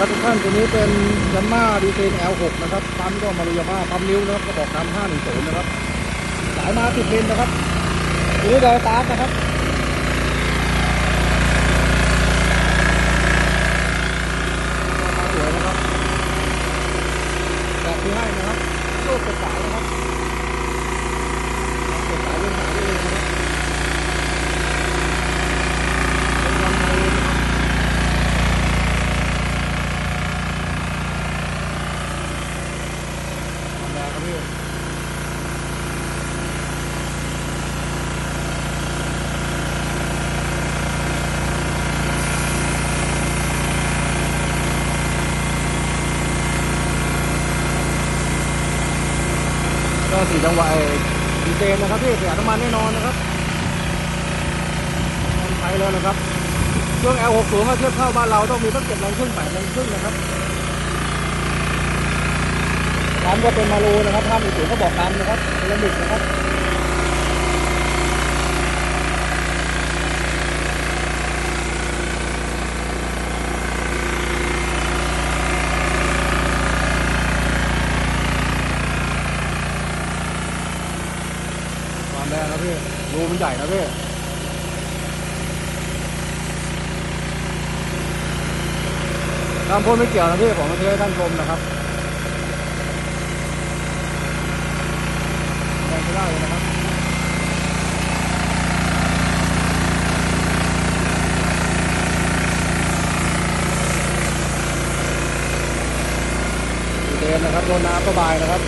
ครับทุกท่านตัวนี้เป็นยันมาดีเซน L6 นะครับปั๊มก็มารุยาม่าปั๊มนิ้วนะครับกระบอกน้ำ510นะครับสายมาติดเลนนะครับตัวนี้ไดตาร์นะครับสวยนะครับแบบที่ให้นะครับโลกกระสายนะครับกระสายเรื่องสายได้เลยนะครับเป็นลำไยนะครับ ธรรมดาครับ พี่ก็สี่จังหวะดีเจนนะครับพี่ประหยัดน้ำมันแน่นอนนะครับใช้แล้วนะครับ เครื่อง L60 มาเทียบเท่าบ้านเราต้องมีตั้งเจ็ดแรงครึ่งแปดแรงครึ่งนะครับ ปั๊มก็เป็นมารูนะครับภาพมือถือก็บอกปั๊มนะครับเซรามิกนะครับความแรงนะพี่รูมันใหญ่นะพี่ตามพ่นไม่เกี่ยวนะพี่ผมมาเทให้ท่านชมนะครับ แรงไม่ได้เลยนะครับดีเด นะครับโดนน้ำระบายนะครับ